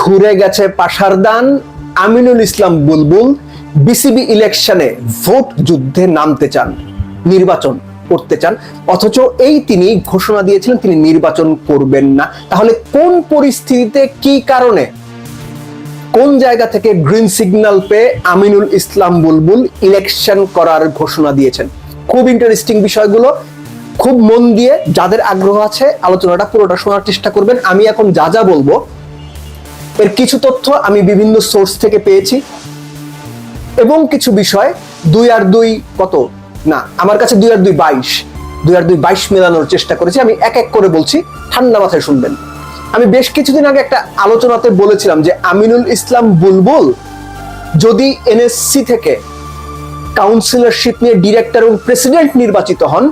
ঘুরে গেছে পাশার দান আমিনুল ইসলাম বুলবুল, বিসিবি ইলেকশনে ভোট যুদ্ধে নামতে চান, নির্বাচন করতে চান, অথচ এই তিনি ঘোষণা দিয়েছিলেন তিনি নির্বাচন করবেন না। তাহলে কোন পরিস্থিতিতে কি কারণে? কোন জায়গা থেকে গ্রিন সিগন্যাল পেয়ে আমিনুল ইসলাম বুলবুল ইলেকশন করার ঘোষণা দিয়েছেন? খুব ইন্টারেস্টিং বিষয়গুলো, খুব মন দিয়ে যাদের আগ্রহ আছে, আলোচনাটা পুরোটা শোনার চেষ্টা করবেন। আমি এখন যা যা বলব এর কিছু তথ্য আমি বিভিন্ন সোর্স থেকে পেয়েছি। এবং কিছু বিষয় দুই আর দুই কত? না, আমার কাছে দুই আর দুই বাইশ। দুই আর দুই বাইশ মেলানোর চেষ্টা করেছি। আমি এক এক করে বলছি, ঠান্ডা মাথায় শুনবেন। আমি বেশ কিছুদিন আগে একটা আলোচনাতে বলেছিলাম যে আমিনুল ইসলাম বুলবুল যদি এনএসসি থেকে কাউন্সিলরশিপ নিয়ে ডিরেক্টর এবং প্রেসিডেন্ট নির্বাচিত হন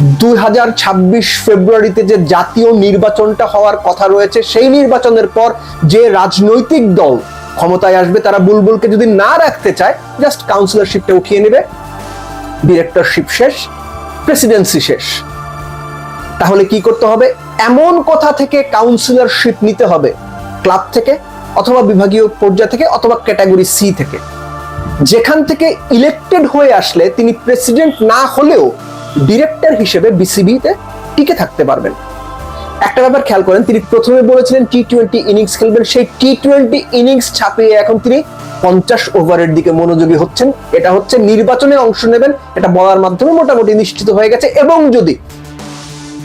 দুই হাজার ছাব্বিশ ফেব্রুয়ারিতে যে জাতীয় নির্বাচনটা হওয়ার কথা রয়েছে, সেই নির্বাচনের পর যে রাজনৈতিক দল ক্ষমতায় আসবে, তারা বুলবুলকে যদি না রাখতে চায় জাস্ট কাউন্সিলরশিপটা উঠিয়ে নেবে। ডিরেক্টরশিপ শেষ প্রেসিডেন্সি শেষ। তাহলে কি করতে হবে? এমন কথা থেকে কাউন্সিলরশিপ নিতে হবে ক্লাব থেকে অথবা বিভাগীয় পর্যায় থেকে অথবা ক্যাটাগরি সি থেকে। যেখান থেকে ইলেক্টেড হয়ে আসলে, তিনি প্রেসিডেন্ট না হলেও ডিরেক্টর হিসেবে বিসিবিতে টিকে থাকতে পারবেন। একটা ব্যাপার খেয়াল করেন, তিনি প্রথমে বলেছিলেন টি টোয়েন্টি ইনিংস খেলবেন, সেই টি টোয়েন্টি ইনিংস ছাপিয়ে এখন তিনি পঞ্চাশ ওভারের দিকে মনোযোগী হচ্ছেন। এটা হচ্ছে নির্বাচনে অংশ নেবেন, এটা বলার মাধ্যমে মোটামুটি নিশ্চিত হয়ে গেছে। এবং যদি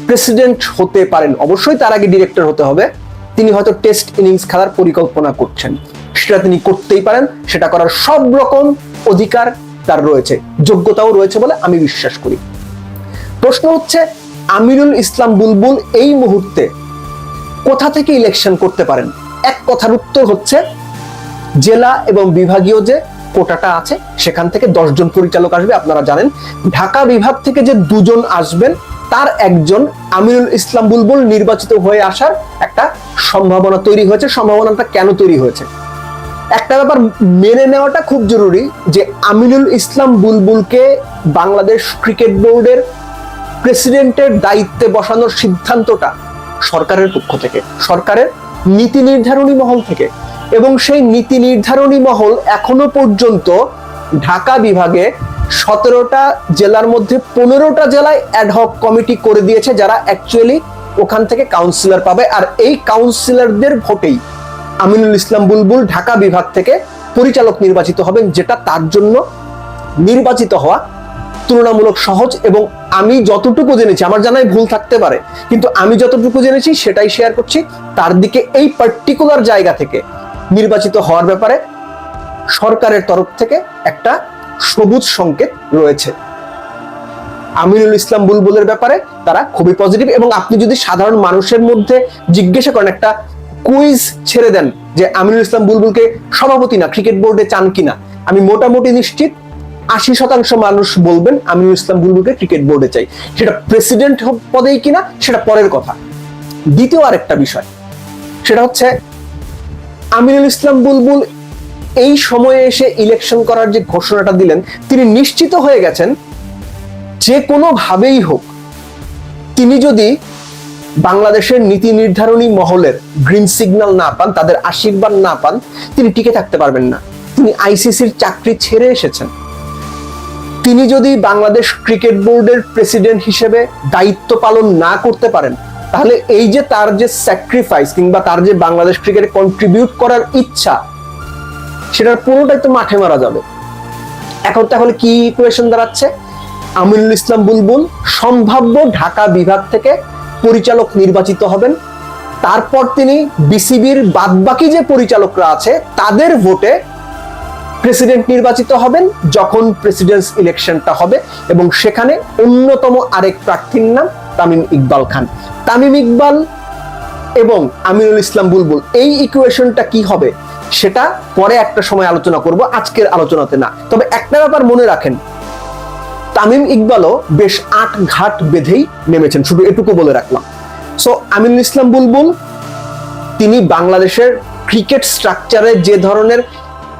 প্রেসিডেন্ট হতে পারেন, অবশ্যই তার আগে ডিরেক্টর হতে হবে। তিনি হয়তো টেস্ট ইনিংস খেলার পরিকল্পনা করছেন। সেটা তিনি করতেই পারেন, সেটা করার সব রকম অধিকার তার রয়েছে। যোগ্যতাও রয়েছে বলে আমি বিশ্বাস করি। প্রশ্ন হচ্ছে আমিরুল ইসলাম বুলবুল এই মুহূর্তে কোথা থেকে ইলেকশন করতে পারেন? এক কথার উত্তর হচ্ছে, জেলা এবং বিভাগীয় যে কোটাটা আছে, সেখান থেকে দশজন পরিচালক আসবে। আপনারা জানেন, ঢাকা বিভাগ থেকে যে দুজন আসবেন, তার একজন আমিরুল ইসলাম বুলবুল নির্বাচিত হয়ে আসার একটা সম্ভাবনা তৈরি হয়েছে। সম্ভাবনাটা কেন তৈরি হয়েছে? একটা ব্যাপার মেনে নেওয়াটা খুব জরুরি যে আমিনুল ইসলাম বুলবুলকে বাংলাদেশ ক্রিকেট বোর্ডের প্রেসিডেন্টের দায়িত্বে বসানোর সিদ্ধান্তটা সরকারের পক্ষ থেকে, সরকারের নীতি নির্ধারণী মহল থেকে। এবং সেই নীতি নির্ধারণী মহল এখনও পর্যন্ত ঢাকা বিভাগে সতেরোটা জেলার মধ্যে পনেরোটা জেলায় অ্যাডহক কমিটি করে দিয়েছে, যারা অ্যাকচুয়ালি ওখান থেকে কাউন্সিলর পাবে। আর এই কাউন্সিলরদের ভোটেই আমিনুল ইসলাম বুলবুল ঢাকা বিভাগ থেকে পরিচালক নির্বাচিত হবেন, যেটা তার জন্য নির্বাচিত হওয়া তুলনামূলক সহজ এবং আমি যতটুকু জেনেছি, আমার জানাই ভুল থাকতে পারে, কিন্তু আমি যতটুকু জেনেছি সেটাই শেয়ার করছি তার দিকে এই পার্টিকুলার জায়গা থেকে নির্বাচিত হওয়ার ব্যাপারে সরকারের তরফ থেকে একটা সবুজ সংকেত রয়েছে। আমিনুল ইসলাম বুলবুলের ব্যাপারে তারা খুবই পজিটিভ এবং আপনি যদি সাধারণ মানুষের মধ্যে জিজ্ঞাসা করেন একটা কুইজ ছেড়ে দেন যে আমিনুল ইসলাম বুলবুলকে সভাপতি না ক্রিকেট বোর্ডে চান কিনা, আমি মোটামুটি নিশ্চিত আশি শতাংশ মানুষ বলবেন আমিনুল ইসলাম বুলবুলকে ক্রিকেট বোর্ডে চাই। সেটা প্রেসিডেন্ট পদেই কিনা, সেটা পরের কথা। দ্বিতীয় আরেকটা বিষয়, সেটা হচ্ছে আমিনুল ইসলাম বুলবুল এই সময়ে এসে ইলেকশন করার যে ঘোষণাটা দিলেন, তিনি নিশ্চিত হয়ে গেছেন, যে কোনো ভাবেই হোক, তিনি যদি বাংলাদেশের নীতি নির্ধারণী মহলের গ্রিন সিগন্যাল না পান, তাদের আশীর্বাদ না পান, তিনি টিকে থাকতে পারবেন না। তিনি আইসিসির চাকরি ছেড়ে এসেছেন। তিনি যদি বাংলাদেশ ক্রিকেট বোর্ডের প্রেসিডেন্ট হিসেবে দায়িত্ব পালন না করতে পারেন, তাহলে এই যে তার যে স্যাক্রিফাইস কিংবা তার যে বাংলাদেশ ক্রিকেটে কন্ট্রিবিউট করার ইচ্ছা, সেটার পুরোটাই তো মাঠে মারা যাবে। এখন তাহলে কি ইকুয়েশন দাঁড়াচ্ছে? আমিনুল ইসলাম বুলবুল সম্ভাব্য ঢাকা বিভাগ থেকে পরিচালক নির্বাচিত হবেন। তারপর তিনি বিসিবির বাদবাকি যে পরিচালকরা আছে, তাদের ভোটে প্রেসিডেন্ট নির্বাচিত হবেন যখন প্রেসিডেন্স ইলেকশনটা হবে এবং সেখানে অন্যতম আরেক প্রার্থীর নাম তামিম ইকবাল খান। তামিম ইকবাল এবং আমিনুল ইসলাম বুলবুল, এই ইকুয়েশনটা কি হবে সেটা পরে একটা সময় আলোচনা করব, আজকের আলোচনাতে না। তবে একটা ব্যাপার মনে রাখেন, তামিম ইকবালও বেশ আট ঘাট বেঁধেই নেমেছেন, শুধু এটুকু বলে রাখলাম। সো আমিনুল ইসলাম বুলবুল, তিনি বাংলাদেশের ক্রিকেট স্ট্রাকচারে যে ধরনের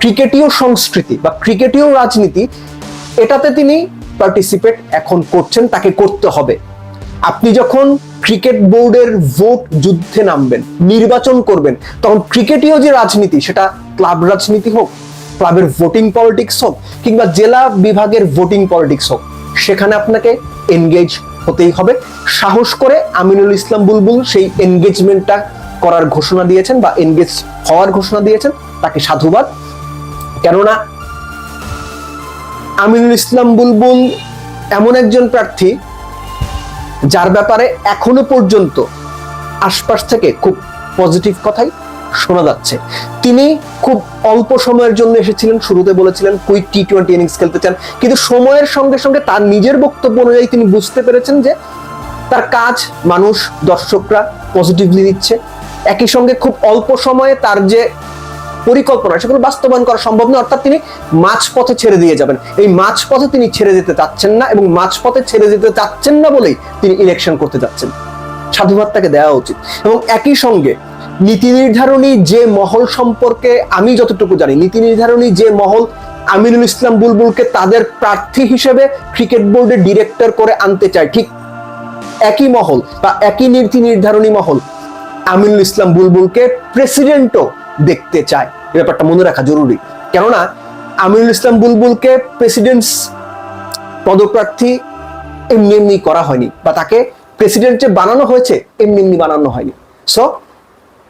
ক্রিকেটীয় সংস্কৃতি বা ক্রিকেটীয় রাজনীতি, এটাতে তিনি পার্টিসিপেট এখন করছেন, তাকে করতে হবে। আপনি যখন ক্রিকেট বোর্ডের ভোট যুদ্ধে নামবেন, নির্বাচন করবেন, তখন ক্রিকেটীয় যে রাজনীতি, সেটা ক্লাব রাজনীতি হোক, ক্লাবের ভোটিং পলিটিক্স হোক, কিংবা জেলা বিভাগের ভোটিং পলিটিক্স হোক, সেখানে আপনাকে এনগেজ হতেই হবে। সাহস করে আমিনুল ইসলাম বুলবুল সেই এনগেজমেন্টটা করার ঘোষণা দিয়েছেন বা এনগেজ হওয়ার ঘোষণা দিয়েছেন, তাকে সাধুবাদ। কেননা আমিনুল ইসলাম বুলবুল এমন একজন প্রার্থী যার ব্যাপারে এখনও পর্যন্ত আশপাশ থেকে খুব পজিটিভ কথাই শোনা যাচ্ছে। তিনি খুব অল্প সময়ের জন্য এসেছিলেন, শুরুতে বলেছিলেন, কুইক টি টোয়েন্টি ইনিংস খেলতে চান। কিন্তু সময়ের সঙ্গে সঙ্গে তার নিজের বক্তব্য অনুযায়ী তিনি বুঝতে পেরেছেন যে তার কাজ মানুষ, দর্শকরা পজিটিভলি দিচ্ছে। একই সঙ্গে খুব অল্প সময়ে তার যে পরিকল্পনা, সেগুলো বাস্তবায়ন করা সম্ভব নয়। অর্থাৎ তিনি মাঝপথে ছেড়ে দিয়ে যাবেন। এই মাঝপথে তিনি ছেড়ে যেতে চাচ্ছেন না এবং মাঝপথে ছেড়ে যেতে চাচ্ছেন না বলেই তিনি ইলেকশন করতে যাচ্ছেন। সাধুবাদ তাকে দেওয়া উচিত। এবং একই সঙ্গে নীতি নির্ধারণী যে মহল সম্পর্কে আমি যতটুকু জানি, নীতি নির্ধারণী যে মহল আমিনুল ইসলাম বুলবুলকে তাদের প্রার্থী হিসেবে ক্রিকেট বোর্ডের ডিরেক্টর করে আনতে চায়, ঠিক একই মহল বা একই নীতি নির্ধারণী মহল আমিনুল ইসলাম বুলবুলকে প্রেসিডেন্টও দেখতে চায়। এই ব্যাপারটা মনে রাখা জরুরি। কেননা আমিনুল ইসলাম বুলবুলকে প্রেসিডেন্টস পদপ্রার্থী এমনি এমনি করা হয়নি বা তাকে প্রেসিডেন্ট যে বানানো হয়েছে এমনি এমনি বানানো হয়নি। সো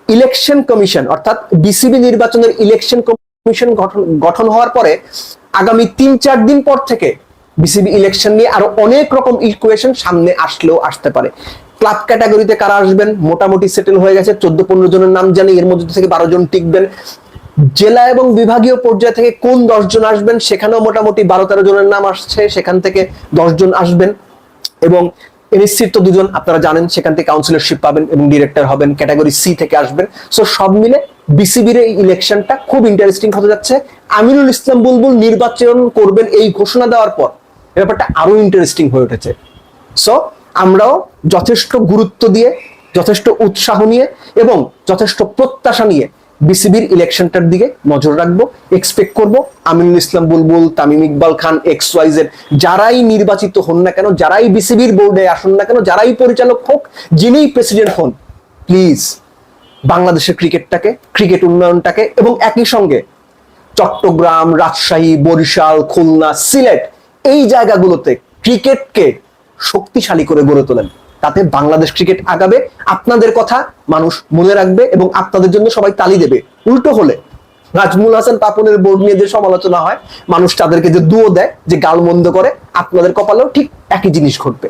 ইলেকশন কমিশন অর্থাৎ বিসিবি নির্বাচনের ইলেকশন কমিশন গঠন গঠন হওয়ার পরে আগামী তিন চার দিন পর থেকে বিসিবি ইলেকশন নিয়ে আরও অনেক রকম ইকুয়েশন সামনে আসলেও আসতে পারে। ক্লাব ক্যাটাগরিতে কারা আসবেন? মোটামুটি সেটেল হয়ে গেছে। চোদ্দ, পনেরো জনের নাম জানি, এর মধ্যে থেকে বারো জন টিকবেন। জেলা এবং বিভাগীয় পর্যায় থেকে কোন দশ জন আসবেন? সেখানেও মোটামুটি বারো, তেরো জনের নাম আসছে। সেখান থেকে দশ জন আসবেন। এবং এনএসসির তো দুজন আপনারা জানেন, সেখান থেকে কাউন্সিলরশিপ পাবেন এবং ডিরেক্টর হবেন ক্যাটাগরি সি থেকে আসবেন। সো সব মিলে বিসিবির এই ইলেকশনটা খুব ইন্টারেস্টিং হতে যাচ্ছে। আমিনুল ইসলাম বুলবুল নির্বাচন করবেন এই ঘোষণা দেওয়ার পর। ব্যাপারটা আরও ইন্টারেস্টিং হয়ে উঠেছে। সো আমরাও যথেষ্ট গুরুত্ব দিয়ে, যথেষ্ট উৎসাহ নিয়ে এবং যথেষ্ট প্রত্যাশা নিয়ে বিসিবির ইলেকশনটার দিকে নজর রাখব এক্সপেক্ট করব। আমিনুল ইসলাম বুলবুল, তামিম ইকবাল খান, এক্স ওয়াইজের যারাই নির্বাচিত হন না কেন, যারাই বিসিবির বোর্ডে আসুন না কেন, যারাই পরিচালক হোক যিনিই প্রেসিডেন্ট হন প্লিজ বাংলাদেশের ক্রিকেটটাকে, ক্রিকেট উন্নয়নটাকে এবং একই সঙ্গে চট্টগ্রাম, রাজশাহী, বরিশাল, খুলনা, সিলেট, এই জায়গাগুলোতে ক্রিকেটকে শক্তিশালী করে গড়ে তোলেন। তাতে বাংলাদেশ ক্রিকেট আগাবে, আপনাদের কথা মানুষ মনে রাখবে এবং আপনাদের জন্য সবাই তালি দেবে। উল্টো হলে নাজমুল হাসান পাপনের বোর্ড নিয়ে যে সমালোচনা হয়, মানুষ তাদেরকে যে দুও দেয়, যে গালমন্দ করে, আপনাদের কপালেও ঠিক একই জিনিস ঘটবে।